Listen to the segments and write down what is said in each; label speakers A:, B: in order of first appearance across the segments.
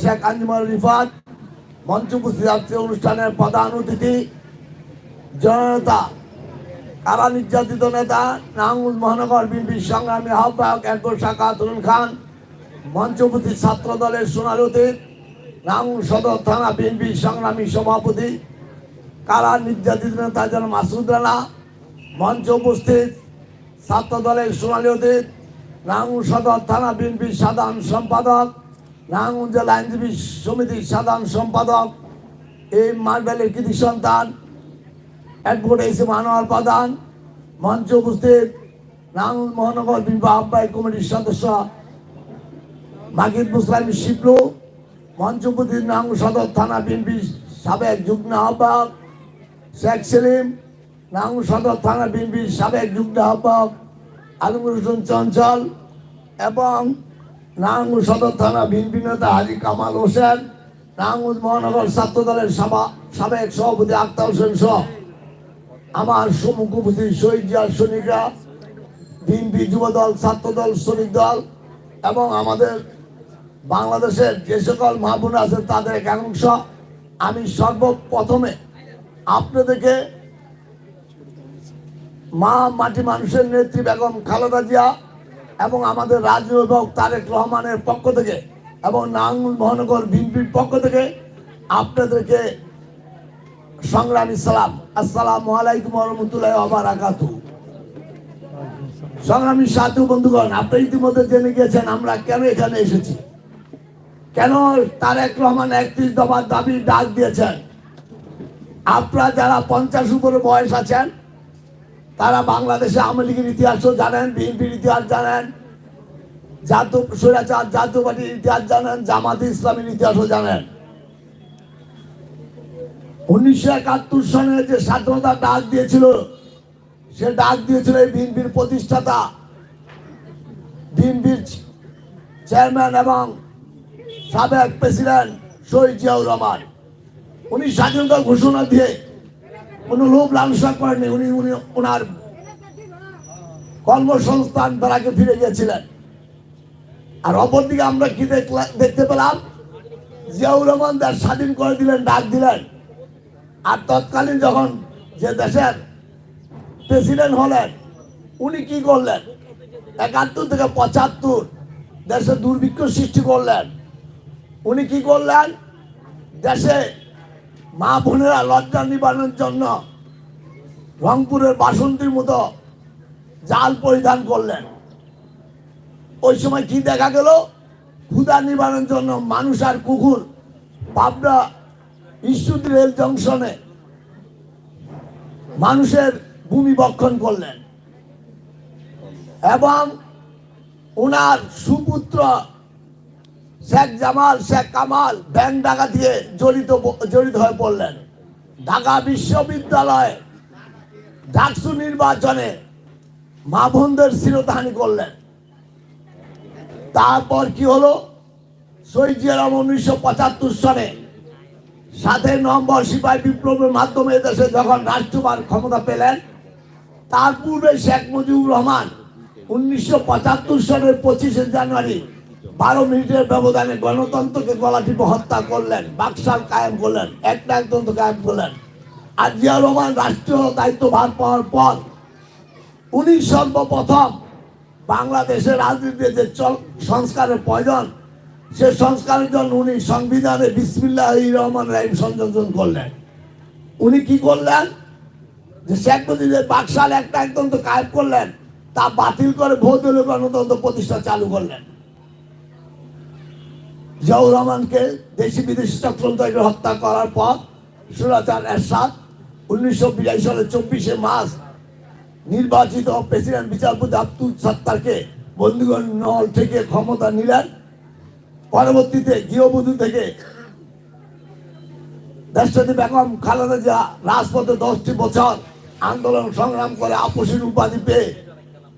A: শেখ আঞ্জুমান রিফাত মঞ্চ উপস্থিত আজকে অনুষ্ঠানের প্রধান অতিথি, জনতা, কারা নির্যাতিত নেতা, নাঙ্গুল মহানগর বিএনপি সংগ্রামী আহ্বায়ক অ্যাডভোকেট শাখা তরুণ খান, মঞ্চ উপস্থিত ছাত্র দলের সোনালী অতীত, নাঙ্গুল সদর থানা বিএনপি সংগ্রামী সভাপতি, কারা নির্যাতিত নেতা যেন মাসুদ রানা, মঞ্চ উপস্থিত ছাত্র দলের সোনালী অতীত, নাঙ্গুল সদর থানা বিএনপির সাধারণ সম্পাদক নাঙ্গুল জেলা আইনজীবী সমিতির সাধারণ সম্পাদক এই মার্বেলের কৃতি সন্তান, অ্যাডভোকেট এসে মানোয়ার প্রধান, মঞ্চে উপস্থিত নাঙ্গুল মহানগর বিভাগ আহ্বায়ক কমিটির সদস্য মাকিদ মুসলাম শিবলু, মঞ্চ উপস্থিত নাঙ্গুল সদর থানা বিএনপি সাবেক যুগ্ম আহ্বায়ক শেখ সেলিম নাঙ্গুল সদর থানা বিএনপির সাবেক যুগ্ম আহ্বায়ক আলমুর হোসেন চঞ্চল এবং নাঙ্গুল সদর থানা বিএনপি নেতা হাজি কামাল হোসেন নাঙ্গুল মহানগর ছাত্র দলের সভা সাবেক সভাপতি আক্তার হোসেন সহ আমার সম্মুখ উপস্থিত শহীদ জিয়ার সৈনিকরা, বিএনপি যুব দল, ছাত্র দল, শ্রমিক দল এবং আমাদের বাংলাদেশের যে সকল মাহবুন আছে তাদের একাংশ আমি সর্বপ্রথমে আপনাদেরকে মা মাটি মানুষের নেত্রী বেগম খালেদা জিয়া এবং আমাদের রাজনীতিক তারেক রহমানের পক্ষ থেকে এবং নাঙ্গুল মহানগর বিএনপির পক্ষ থেকে আপনাদেরকে সংগ্রামী সালাম। আসসালামু আলাইকুম রহমতুল্লাহ আবারাকাতু সংগ্রামী সাধু বন্ধুগণ, আপনি ইতিমধ্যে জেনে গিয়েছেন আমরা কেন এখানে এসেছি। কেন তারেক রহমান একত্রিশ দফার দাবি ডাক দিয়েছেন? আপনারা যারা পঞ্চাশ উপরে বয়স আছেন তারা বাংলাদেশে আওয়ামী লীগের ইতিহাসও জানেন, বিএনপির ইতিহাস জানেন জাতীয় স্বৈরাচার জাতীয় পার্টির ইতিহাস জানেন, জামাতে ইসলামের ইতিহাসও জানেন। উনিশশো একাত্তর সনে যে স্বাধীনতা ডাক দিয়েছিল, সে ডাক দিয়েছিল এই বিএনপির প্রতিষ্ঠাতা, বিএনপির চেয়ারম্যান এবং সাবেক প্রেসিডেন্ট শহীদ জিয়াউর রহমান। উনি স্বাধীনতা ঘোষণা দিয়ে কোনো লোভ লালসা করেননি উনি উনি ওনার কর্মসংস্থান বেড়াকে ফিরে গিয়েছিলেন। আর অপরদিকে আমরা কি দেখলা- দেখতে পেলাম? জিয়াউর রহমান দেশ স্বাধীন করে দিলেন, ডাক দিলেন। আর তৎকালীন যখন যে দেশের প্রেসিডেন্ট হলেন, উনি কি করলেন? একাত্তর থেকে পঁচাত্তর দেশে দুর্ভিক্ষ সৃষ্টি করলেন। উনি কি করলেন? দেশে মা বোনেরা লজ্জা নিবারণের জন্য রংপুরের বাসন্তীর মতো জাল পরিধান করলেন। ওই সময় কি দেখা গেল? ক্ষুদা নিবারণের জন্য মানুষ আর কুকুর পাবনা ইস্যুত রেল জংশনে মানুষের ভূমি বক্ষণ করলেন। এবং ওনার সুপুত্র শেখ জামাল, শেখ কামাল ব্যাংক ডাকা দিয়ে জড়িত জড়িত হয়ে পড়লেন। ঢাকা বিশ্ববিদ্যালয়ে ডাকসু নির্বাচনে মা বোনদের শিরোধানি করলেন। তারপর কি হলো? শহীদ রহমান উনিশশো পঁচাত্তর সনে সাতই নভেম্বর সিপাহী বিপ্লবের মাধ্যমে দেশে যখন রাষ্ট্রবার ক্ষমতা পেলেন, তার পূর্বে শেখ মুজিবুর রহমান উনিশশো পঁচাত্তর সালের পঁচিশে জানুয়ারি বারো মিনিটের ব্যবধানে গণতন্ত্রকে গলা টিপে হত্যা করলেন, বাকশাল কায়েম করলেন একটা একতন্ত্র কায়েম করলেন। আর জিয়া রহমান রাষ্ট্রীয় দায়িত্ব ভার পাওয়ার পর উনি সর্বপ্রথম বাংলাদেশের রাজনীতিতে যে সংস্কারের প্রয়োজন, সে সংস্কারের জন্য উনি সংবিধানে বিসমিল্লাহ রহমান রাহিম সংযোজন করলেন। উনি কি করলেন? যে শেখ মুজিবের বাকশাল একটা একদম তো কায়েম করলেন, তা বাতিল করে ভৌত গণতন্ত্র প্রতিষ্ঠা চালু করলেন। জিয়াউর রহমানকে দেশি বিদেশি চক্রান্তকে হত্যা করার পর সুরাচার এরশাদ উনিশশো বিরাশি সালের চব্বিশে মার্চ নির্বাচিত প্রেসিডেন্ট বিচারপতি আব্দুল সত্তারকে বন্ধুগণ নল থেকে ক্ষমতা নিলেন। পরবর্তীতে গৃহবধূ থেকে দেশটি বেগম খালেদা জিয়া রাজপথে দশটি বছর আন্দোলন সংগ্রাম করে আপসীর উপাধি পেয়ে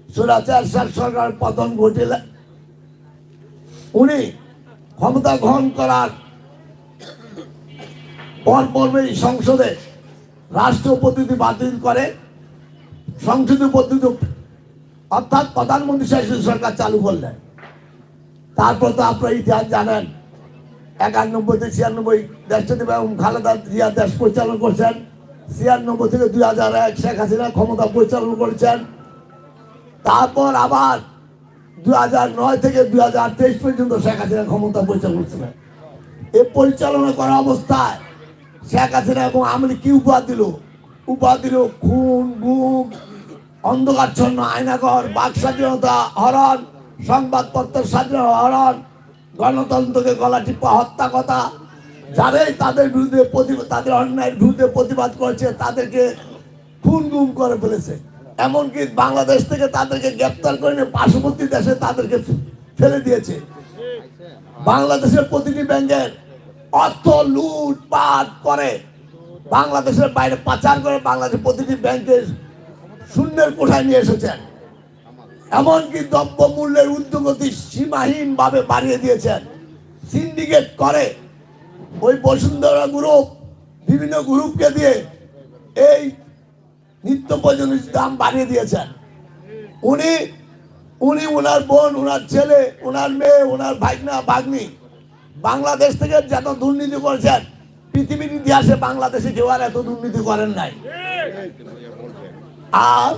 A: সুরাচার শেখ সরকারের পতন ঘটিলেন উনি ক্ষমতা গ্রহণ করার পর পর্বেই সংসদে রাষ্ট্রীয় পদ্ধতি বাতিল করে, সংসদীয় পদ্ধতি অর্থাৎ প্রধানমন্ত্রী শাসিত সরকার চালু করলেন। তারপর তো আপনারা ইতিহাস জানেন, একানব্বই থেকে ছিয়ানব্বই দেশটি বেগম খালেদা জিয়া দেশ পরিচালনা করছেন, ছিয়ানব্বই থেকে দুই হাজার এক শেখ হাসিনা ক্ষমতা পরিচালনা করেছেন। তারপর আবার দুই হাজার নয় থেকে দুই হাজার তেইশ পর্যন্ত শেখ হাসিনা ক্ষমতা পরিচালনা করছিলেন এ পরিচালনা করা অবস্থায় শেখ হাসিনা এবং আমলি কি উপহার দিল? উপহার দিল খুন, গুম অন্ধকারচ্ছন্ন আয়নাঘর, বাক স্বাধীনতা, হরণ সংবাদপত্রের স্বাধীনতা, হরণ, গণতন্ত্রকে গলা টিপা, হত্যা কথা। যারাই তাদের বিরুদ্ধে তাদের অন্যায়ের বিরুদ্ধে প্রতিবাদ করেছে, তাদেরকে খুন, গুম করে ফেলেছে। এমনকি বাংলাদেশ থেকে তাদেরকে গ্রেপ্তার করে নিয়ে পার্শ্ববর্তী দেশে তাদেরকে ফেলে দিয়েছে। বাংলাদেশের প্রতিটি ব্যাংকের অর্থ লুটপাট করে। বাংলাদেশের বাইরে পাচার করে বাংলাদেশের প্রতিটি ব্যাংকের শূন্যের কোঠায় নিয়ে এসেছেন। এমনকি দ্রব্য মূল্যের উদ্যোগতি সীমাহীন ভাবে বাড়িয়ে দিয়েছেন। সিন্ডিকেট করে ওই বসুন্ধরা গ্রুপ, বিভিন্ন গ্রুপকে দিয়ে এই নিত্য প্রয়োজনীয় দাম বাড়িয়ে দিয়েছেন। উনি উনি ওনার বোন ওনার ছেলে ওনার মেয়ে ওনার ভাগনা ভাগ্নি, বাংলাদেশ থেকে যত দুর্নীতি করেছেন, পৃথিবীর ইতিহাসে বাংলাদেশে কেউ আর এত দুর্নীতি করেন নাই। আর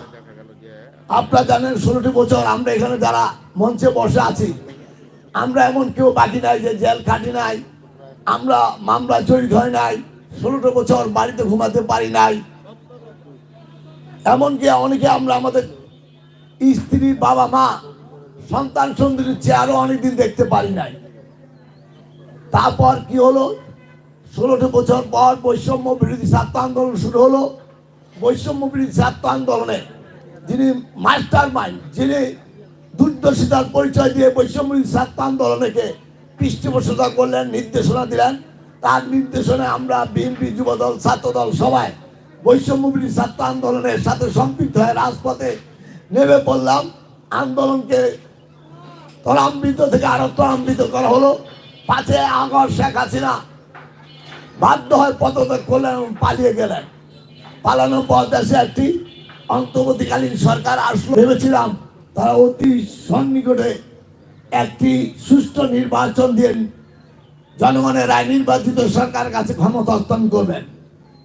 A: আপনারা জানেন, ষোলোটি বছর আমরা এখানে যারা মঞ্চে বসে আছি, আমরা এমন কেউ বাকি নাই যে জেল খাটি নাই, আমরা মামলা জড়িত হয় নাই, ষোলোটো বছর বাড়িতে ঘুমাতে পারি নাই এমনকি অনেকে আমরা আমাদের স্ত্রী, বাবা, মা, সন্তান সন্তানের চেয়ারও অনেকদিন দেখতে পারি নাই। তারপর কি হলো? ষোলোটি বছর পর বৈষম্য বিরোধী ছাত্র আন্দোলন শুরু হলো। বৈষম্য বিরোধী ছাত্র আন্দোলনে যিনি মাস্টার মাইন্ড, যিনি দুর্দশিতার পরিচয় দিয়ে বৈষম্য বিরোধী ছাত্র আন্দোলনকে পৃষ্ঠপোষকতা করলেন, নির্দেশনা দিলেন, তার নির্দেশনে আমরা বিএনপি যুবদল, ছাত্রদল সবাই বৈষম্য বিরোধী ছাত্র আন্দোলনের সাথে সম্পৃক্ত হয়ে রাজপথে নেমে পড়লাম। আন্দোলনকে ত্বরান্বিত থেকে আরও ত্বরান্বিত করা হলো। পাঁচে আগর শেখ হাসিনা বাধ্য হয়ে পদত্যাগ করলেন পালিয়ে গেলেন। পালানোর পর দেশে একটি অন্তর্বর্তীকালীন সরকার আসলো। ভেবেছিলাম তারা অতি সন্নিকটে একটি সুষ্ঠু নির্বাচন দিয়ে জনগণের রায় নির্বাচিত সরকার কাছে ক্ষমতা হস্তান্তর করবেন।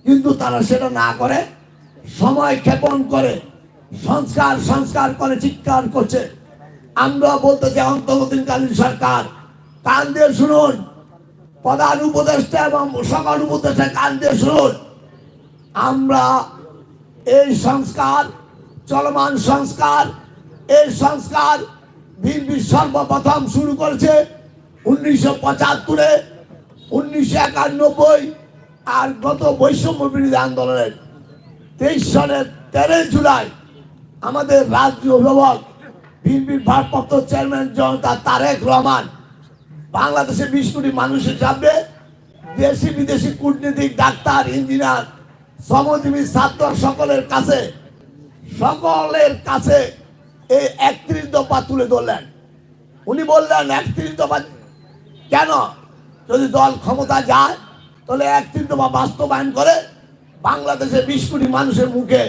A: কিন্তু তারা সেটা না করে, সময় ক্ষেপণ করে, সংস্কার সংস্কার করে, চিৎকার করছে। আমরা বলতে চাই অন্তর্বর্তীকালীন সরকার, কান দিয়ে শুনুন। প্রধান উপদেষ্টা এবং সকল উপদেষ্টা কান দিয়ে শুনুন। আমরা এই সংস্কার, চলমান সংস্কার, এই সংস্কার বিএনপি সর্বপ্রথম শুরু করেছে উনিশশো পঁচাত্তরে, উনিশশো একানব্বই আর গত বৈষম্য বিরোধী আন্দোলনের তেইশ সনের তেরোই জুলাই আমাদের রাজ্য অভিভাবক, বিএনপির ভারপ্রাপ্ত চেয়ারম্যান জনতা তারেক রহমান বাংলাদেশে বিশ কোটি মানুষের সামনে দেশি বিদেশি কূটনীতিক ডাক্তার, ইঞ্জিনিয়ার, শ্রমজীবী, ছাত্র সকলের কাছে সকলের কাছে এই একত্রিশ দফা তুলে ধরলেন। উনি বললেন, একত্রিশ দফা কেন? যদি দল ক্ষমতা যায় তাহলে একত্রিশ দফা বাস্তবায়ন করে বাংলাদেশে বিশ কোটি মানুষের মুখে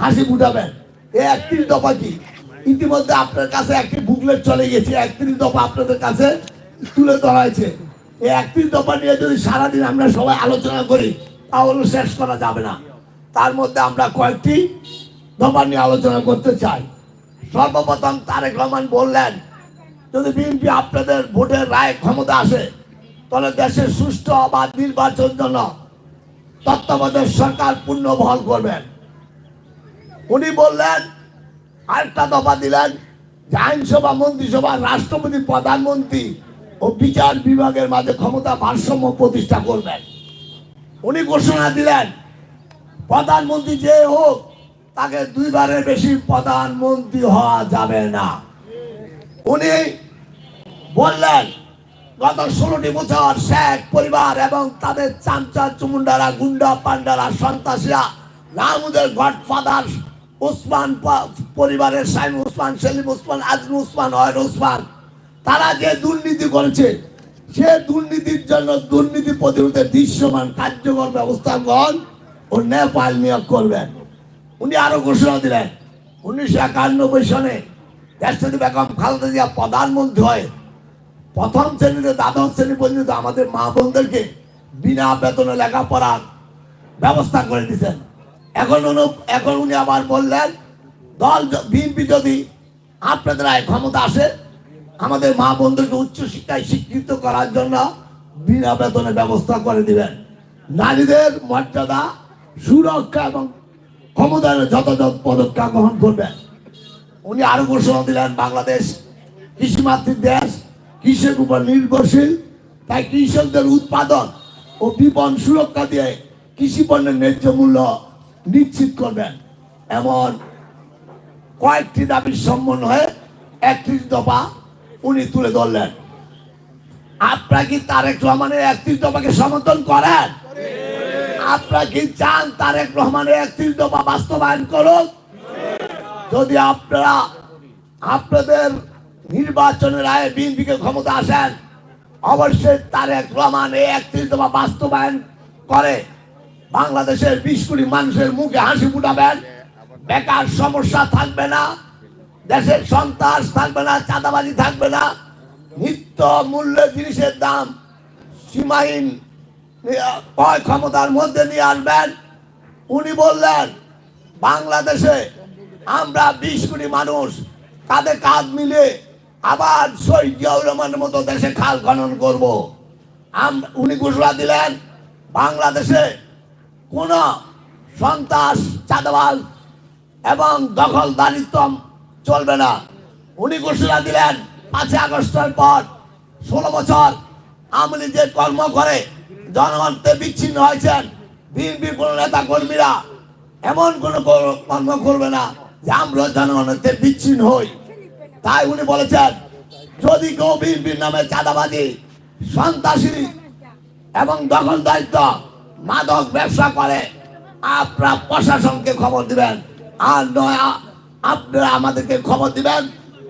A: হাসি ফুটাবেন। এই একত্রিশ দফা কি? ইতিমধ্যে আপনার কাছে একটি বুকলেট চলে গেছে একত্রিশ দফা আপনাদের কাছে তুলে ধরা হয়েছে। এই একত্রিশ দফা নিয়ে যদি সারাদিন আমরা সবাই আলোচনা করি, তাহলে শেষ করা যাবে না। তার মধ্যে আমরা কয়েকটি দফা নিয়ে আলোচনা করতে চাই। সর্বপ্রথম তারেক রহমান বললেন, যদি বিএনপি আপনাদের ভোটের রায় ক্ষমতা আসে তাহলে দেশের সুষ্ঠু অবাধ নির্বাচন জন্য তত্ত্বাবধায়ক সরকার পূর্ণ বহল করবেন। উনি বললেন, আরেকটা দফা দিলেন যে আইনসভা, মন্ত্রিসভা, রাষ্ট্রপতি, প্রধানমন্ত্রী ও বিচার বিভাগের মাঝে ক্ষমতা ভারসাম্য প্রতিষ্ঠা করবেন। উনি ঘোষণা দিলেন, প্রধানমন্ত্রী যে হোক, তাকে দুইবারের বেশি প্রধানমন্ত্রী হওয়া যাবে না। উনি বললেন গত ষোলোটি বছর শেখ পরিবার এবং তাদের চামচা চুমুন্ডারা, গুন্ডা, পান্ডারা, সন্ত্রাসীরা নামুদের গডফাদার উসমান পরিবারের সাইম উসমান সেলিম উসমান আজম উসমান অয়ন উসমান তারা যে দুর্নীতি করেছে, সে দুর্নীতির জন্য দুর্নীতি প্রতিরোধে দৃশ্যমান কার্যকর ব্যবস্থা গ্রহণ ও নেপাল নিয়োগ করবেন। উনি আরও ঘোষণা দিলেন, উনিশশো একানব্বই সনে দেশটি বেগম খালেদা জিয়া প্রধানমন্ত্রী হয় প্রথম শ্রেণীতে দ্বাদশ শ্রেণি পর্যন্ত আমাদের মা বোনদেরকে বিনা বেতনে লেখাপড়ার ব্যবস্থা করে দিয়েছেন। এখন উনি- এখন উনি আবার বললেন, দল বিএনপি যদি আপনাদের আয় ক্ষমতা আসে, আমাদের মা বোনদেরকে উচ্চশিক্ষায় শিক্ষিত করার জন্য বিনা বেতনে ব্যবস্থা করে দিবেন। নারীদের মর্যাদা, সুরক্ষা এবং ক্ষমতায়নের যথাযথ পদক্ষেপ গ্রহণ করবেন। উনি আরও ঘোষণা দিলেন, বাংলাদেশ কৃষিমাতৃক দেশ কৃষির উপর নির্ভরশীল। তাই কৃষকদের উৎপাদন ও বিপণন সুরক্ষা দিয়ে কৃষি পণ্যের ন্যায্য মূল্য নিশ্চিত করবেন। এমন কয়েকটি দাবির সম্মান হয়ে একত্রিশ দফা উনি তুলে ধরলেন। আপনারা কি তারেক রহমানের একত্রিশ দফাকে সমর্থন করেন? আপনারা কি চান তারেক রহমানের একত্রিশ দফা বাস্তবায়ন করুন যদি আপনারা আপনাদের নির্বাচনের আয়ে বিএনপিকে ক্ষমতা আসেন, অবশ্যই তারেক রহমান এই একত্রিশ বাস্তবায়ন করে। বাংলাদেশের বিশ কোটি মানুষের মুখে হাসি ফুটাবেন। বেকার সমস্যা থাকবে না, দেশের সন্ত্রাস থাকবে না, চাঁদাবাজি থাকবে না। নিত্য মূল্য জিনিসের দাম সীমাহীন ক্রয় ক্ষমতার মধ্যে নিয়ে আসবেন। উনি বললেন, বাংলাদেশে আমরা বিশ কোটি মানুষ কাঁধে কাঁধ মিলে আবার শহীদ জিয়াউর রহমানের মতো দেশে খাল খনন করব। আম- উনি ঘোষণা দিলেন, বাংলাদেশে কোন সন্ত্রাস, চাঁদাবাজ এবং দখল দখলদারিত্ব চলবে না। উনি ঘোষণা দিলেন, পাঁচই আগস্টের পর ষোলো বছর আমলি যে কর্ম করে, জনগণকে বিচ্ছিন্ন হয়েছেন, বিএনপির কোন নেতা কর্মীরা এমন কোনো কর্ম করবে না যে আমরা জনগণের বিচ্ছিন্ন হই। তাই উনি বলেছেন, যদি কেউ বিএনপির নামে চাঁদাবাজি, সন্ত্রাসী এবং দখল দায়িত্ব মাদক ব্যবসা করে, আপনারা প্রশাসনকে খবর দিবেন। আর নয়, আপনারা আমাদেরকে খবর দিবেন,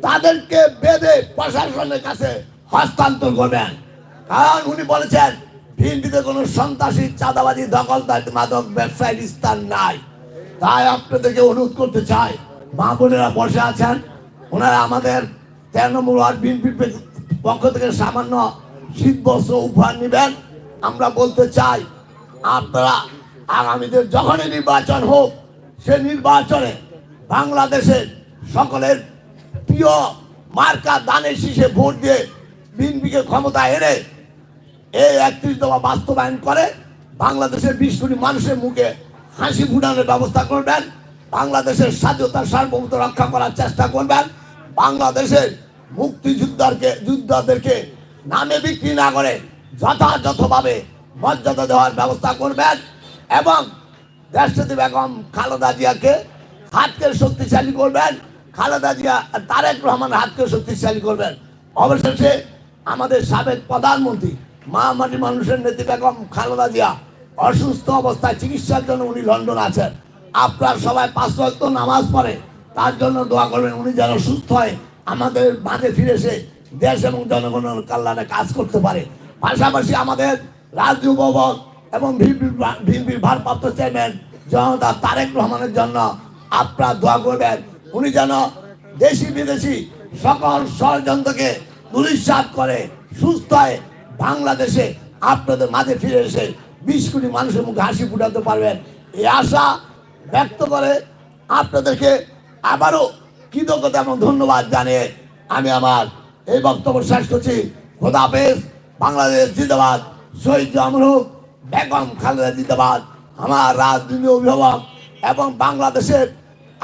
A: তাদেরকে বেঁধে প্রশাসনের কাছে হস্তান্তর করবেন। কারণ উনি বলেছেন, বিএনপিতে কোনো সন্ত্রাসী, চাঁদাবাজি, দখল দায়িত্ব, মাদক ব্যবসায়ীর স্থান নাই। তাই আপনাদেরকে অনুরোধ করতে চাই, মা বোনেরা বসে আছেন ওনারা আমাদের তৃণমূল আর বিএনপির পক্ষ থেকে সামান্য শীত বস্ত্র উপহার নেবেন। আমরা বলতে চাই, আপনারা আগামীদের যখনই নির্বাচন হোক, সে নির্বাচনে বাংলাদেশের সকলের প্রিয় মার্কা দানের শীষে ভোট দিয়ে বিএনপিকে ক্ষমতা এনে এই একত্রিশ দফা বাস্তবায়ন করে বাংলাদেশের বিশ কোটি মানুষের মুখে হাসি ফুটানোর ব্যবস্থা করবেন। বাংলাদেশের স্বাধীনতা সার্বভৌমত্ব রক্ষা করার চেষ্টা করবেন। বাংলাদেশের মুক্তিযোদ্ধারকে, যোদ্ধাদেরকে নামে বিক্রি না করে যথাযথভাবে মর্যাদা দেওয়ার ব্যবস্থা করবেন এবং দেশটি বেগম খালেদা জিয়াকে হাতকে শক্তিশালী করবেন। খালেদা জিয়া, তারেক রহমানের হাতকে শক্তিশালী করবেন। অবশেষে আমাদের সাবেক প্রধানমন্ত্রী, মহামারী মানুষের নেত্রী বেগম খালেদা জিয়া অসুস্থ অবস্থায় চিকিৎসার জন্য উনি লন্ডন আছেন। আপনার সবাই পাঁচ ওয়াক্ত নামাজ পড়ে, তার জন্য দোয়া করবেন, উনি যেন সুস্থ হয়, আমাদের মাঝে ফিরে এসে দেশ এবং জনগণের কল্যাণে কাজ করতে পারে। পাশাপাশি আমাদের রাজু ভবন এবং বিএনপির ভারপ্রাপ্ত চেয়ারম্যান জনতা তারেক রহমানের জন্য আপনারা দোয়া করবেন, উনি যেন দেশি বিদেশি সকল ষড়যন্ত্রকে দুরিশ্বাস করে, সুস্থ হয়, বাংলাদেশে আপনাদের মাঝে ফিরে এসে বিশ কোটি মানুষের মুখে হাসি ফুটাতে পারবেন। এই আশা ব্যক্ত করে আপনাদেরকে আবারও কৃতজ্ঞতা এবং ধন্যবাদ জানিয়ে আমি আমার এই বক্তব্য শেষ করছি। খোদা হাফেজ, বাংলাদেশ জিন্দাবাদ, শহীদ জামরুক বেগম খালেদা জিন্দাবাদ, আমার রাজনীতি অভিভাবক এবং বাংলাদেশের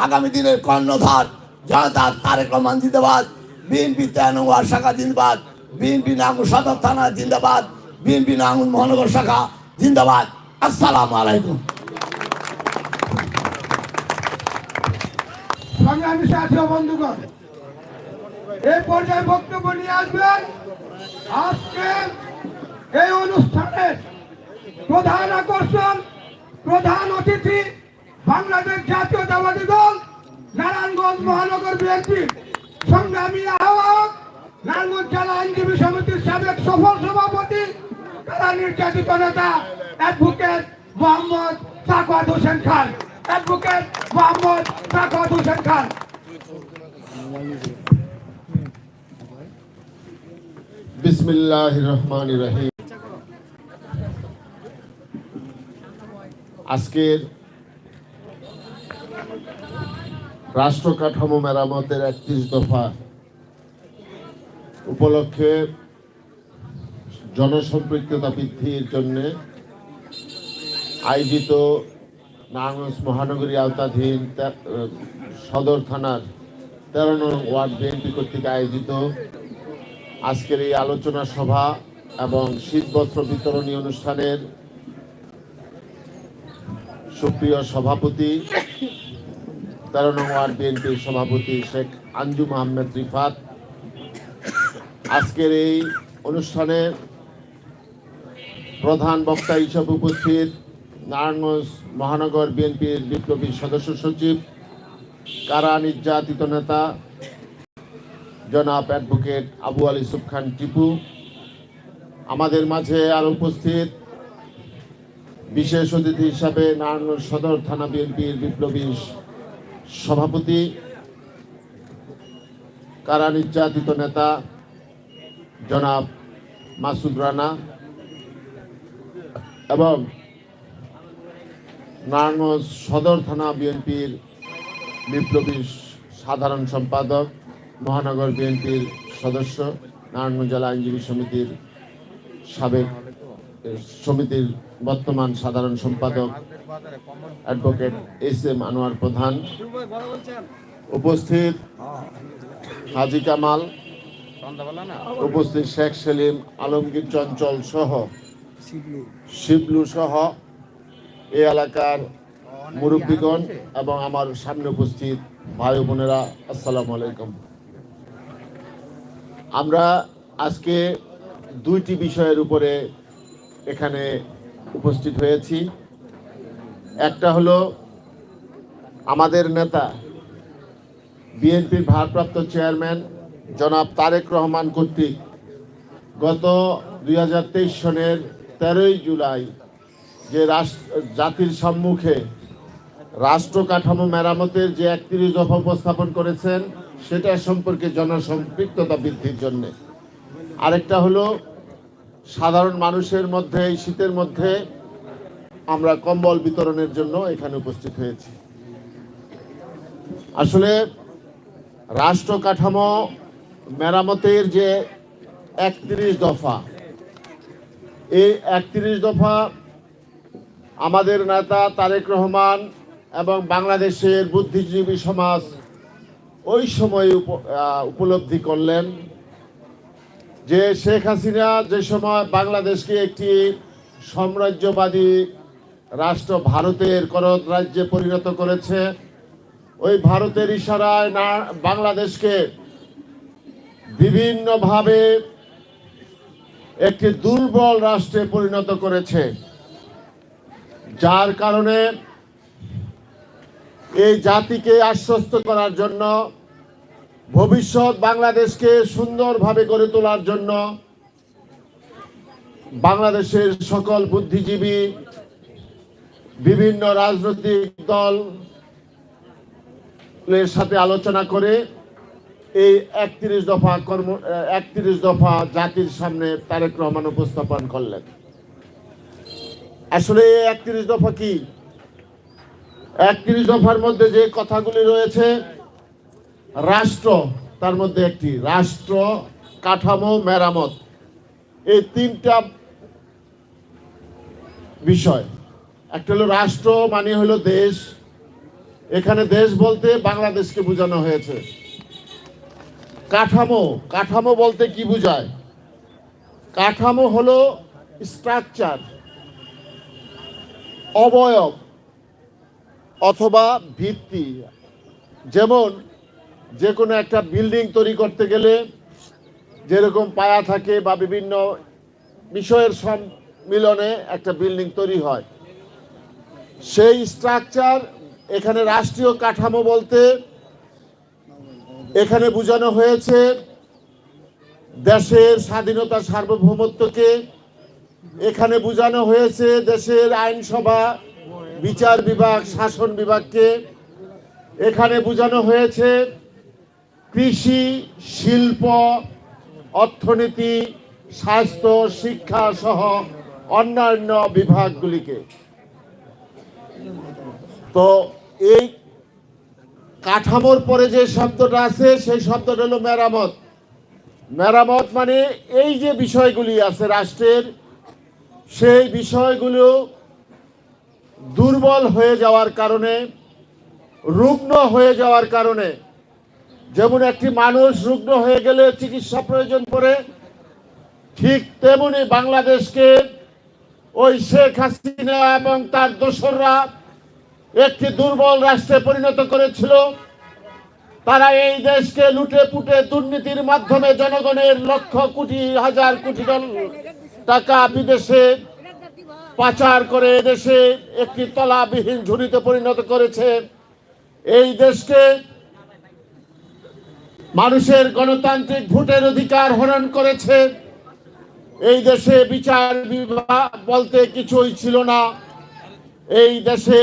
A: আগামী দিনের কর্ণধার জনতা তারেক রহমান জিন্দাবাদ, বিএনপি তেনুয়ার শাখা জিন্দাবাদ, বিএনপি নাঙ্গুর সদর থানা জিন্দাবাদ, বিএনপি নাঙ্গুর মহানগর শাখা জিন্দাবাদ। আসসালামু আলাইকুম।
B: সংগ্রামী সাথী বন্ধুগণ, এই পর্যায়ে বক্তব্য নিয়ে আসবেন। আজকে এই অনুষ্ঠানের প্রধান আকর্ষণ, প্রধান অতিথি বাংলাদেশ জাতীয়তাবাদী দল, নারায়ণগঞ্জ মহানগর বিএনপি। সংগ্রামী আহ্বায়ক, নারায়ণগঞ্জ জেলা আইনজীবী সমিতির সাবেক সফল সভাপতি, তারা নির্যাতিত নেতা, অ্যাডভোকেট মোহাম্মদ সাকওয়াত হোসেন খান। অ্যাডভোকেট মোহাম্মদ হোসেন খান।
C: বিসমিল্লাহ রহমান রহিম আজকের রাষ্ট্র কাঠামো মেরামতের একত্রিশ দফা উপলক্ষে জনসম্পৃক্ততা বৃদ্ধির জন্য আয়োজিত নারায়ণগঞ্জ মহানগরী আওতাধীন সদর থানার তেরো নং ওয়ার্ড বিএনপি কর্তৃক আয়োজিত আজকের এই আলোচনা সভা এবং শীতবস্ত্র বিতরণী অনুষ্ঠানের সুপ্রিয় সভাপতি, তেরো নং ওয়ার্ড বিএনপির সভাপতি শেখ আঞ্জুম আহমেদ রিফাত। আজকের এই অনুষ্ঠানে প্রধান বক্তা হিসেবে উপস্থিত নারায়ণগঞ্জ মহানগর বিএনপির বিপ্লবী সদস্য সচিব, কারা নির্যাতিত নেতা, জনাব অ্যাডভোকেট আবু আলী খান টিপু, আমাদের মাঝে আর উপস্থিত বিশেষ অতিথি হিসাবে নারায়ণগঞ্জ সদর থানা বিএনপির বিপ্লবী সভাপতি, কারা নির্যাতিত নেতা, জনাব মাসুদ রানা, এবং নারায়ণগঞ্জ সদর থানা বিএনপির বিপ্লবী সাধারণ সম্পাদক, মহানগর বিএনপির সদস্য, নারায়ণগঞ্জ জেলা আইনজীবী সমিতির সাবেক সমিতির বর্তমান সাধারণ সম্পাদক অ্যাডভোকেট এস এম আনোয়ার প্রধান। উপস্থিত হাজি কামাল। উপস্থিত শেখ সেলিম আলমগীর চঞ্চল সহ শিবলু সহ এই এলাকার মুরব্বীগণ এবং আমার সামনে উপস্থিত ভাই বোনেরা, আসসালামু আলাইকুম। আমরা আজকে দুইটি বিষয়ের উপরে এখানে উপস্থিত হয়েছি। একটা হলো আমাদের নেতা, বিএনপির ভারপ্রাপ্ত চেয়ারম্যান জনাব তারেক রহমান কর্তৃক গত দুই হাজার তেইশ সনের তেরোই জুলাই যে জাতির সম্মুখে রাষ্ট্র কাঠামো মেরামতের যে একত্রিশ দফা উপস্থাপন করেছেন সেটা সম্পর্কে জনসম্পৃক্ততা বৃদ্ধির জন্য। আরেকটা হলো, সাধারণ মানুষের মধ্যে, এই শীতের মধ্যে আমরা কম্বল বিতরণের জন্য এখানে উপস্থিত হয়েছি। আসলে রাষ্ট্র কাঠামো মেরামতের যে একত্রিশ দফা, এই একত্রিশ দফা আমাদের নেতা তারেক রহমান এবং বাংলাদেশের বুদ্ধিজীবী সমাজ ওই সময় উপ- উপলব্ধি করলেন যে শেখ হাসিনা যে সময় বাংলাদেশকে একটি সাম্রাজ্যবাদী রাষ্ট্র ভারতের করদ রাজ্যে পরিণত করেছে, ওই ভারতের ইশারায় না, বাংলাদেশকে বিভিন্নভাবে একটি দুর্বল রাষ্ট্রে পরিণত করেছে। যার কারণে এই জাতিকে আশ্বস্ত করার জন্য, ভবিষ্যৎ বাংলাদেশকে সুন্দরভাবে গড়ে তোলার জন্য বাংলাদেশের সকল বুদ্ধিজীবী, বিভিন্ন রাজনৈতিক দল এর সাথে আলোচনা করে এই একত্রিশ দফা কর্ম, একত্রিশ দফা জাতির সামনে তারেক রহমান উপস্থাপন করলেন। আসলে একত্রিশ দফা কি? একত্রিশ দফার মধ্যে যে কথাগুলি রয়েছে, রাষ্ট্র, তার মধ্যে একটি, রাষ্ট্র, কাঠামো, মেরামত। এই তিনটা বিষয়। একটা হলো রাষ্ট্র মানে হলো দেশ। এখানে দেশ বলতে বাংলাদেশকে বোঝানো হয়েছে। কাঠামো কাঠামো বলতে কি বোঝায়? কাঠামো হলো স্ট্রাকচার অবয়ব অথবা ভিত্তি। যেমন যে কোনো একটা বিল্ডিং তৈরি করতে গেলে যেরকম পায়া থাকে বা বিভিন্ন বিষয়ের সম্মিলনে একটা বিল্ডিং তৈরি হয়। সেই স্ট্রাকচার এখানে রাষ্ট্রীয় কাঠামো বলতে এখানে বোঝানো হয়েছে দেশের স্বাধীনতা সার্বভৌমত্বকে এখানে বোঝানো হয়েছে দেশের আইনসভা, বিচার বিভাগ, শাসন বিভাগকে। এখানে বোঝানো হয়েছে কৃষি, শিল্প, অর্থনীতি, স্বাস্থ্য, শিক্ষা সহ অন্যান্য বিভাগগুলিকে। তো এই কাঠামোর পরে যে শব্দটা আছে, সেই শব্দটা হলো মেরামত। মেরামত মানে এই যে বিষয়গুলি আছে, রাষ্ট্রের সেই বিষয়গুলো দুর্বল হয়ে যাওয়ার কারণে, রুগ্ন হয়ে যাওয়ার কারণে, যেমন একটি মানুষ রুগ্ন হয়ে গেলে চিকিৎসা প্রয়োজন পড়ে, ঠিক তেমনি বাংলাদেশকে ওই শেখ হাসিনা এবং তার দোসররা একটি দুর্বল রাষ্ট্রে পরিণত করেছিল। তারা এই দেশকে লুটে পুটে দুর্নীতির মাধ্যমে জনগণের লক্ষ কোটি, হাজার কোটি টাকা বিদেশে পাচার করে দেশে একটি তলাবিহীন ঝুড়িতে পরিণত করেছে। এই দেশকে মানুষের গণতান্ত্রিক ভোটের অধিকার হরণ করেছে। এই দেশে বিচার বিভাগ বলতে কিছুই ছিল না। এই দেশে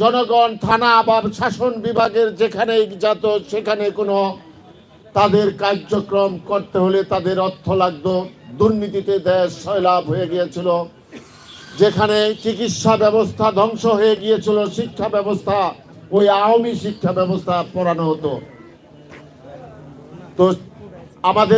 C: জনগণ, থানা বা শাসন বিভাগের যেখানেই যেত, সেখানে কোনো তাদের কার্যক্রম করতে হলে তাদের অর্থ লাগতো। দুর্নীতিতে দেশ সয়লাভ হয়ে গিয়েছিল, যেখানে চিকিৎসা ব্যবস্থা ধ্বংস হয়ে গিয়েছিল, শিক্ষা ব্যবস্থা, ওই আওয়ামী শিক্ষা ব্যবস্থা পড়ানো হতো। তো আমাদের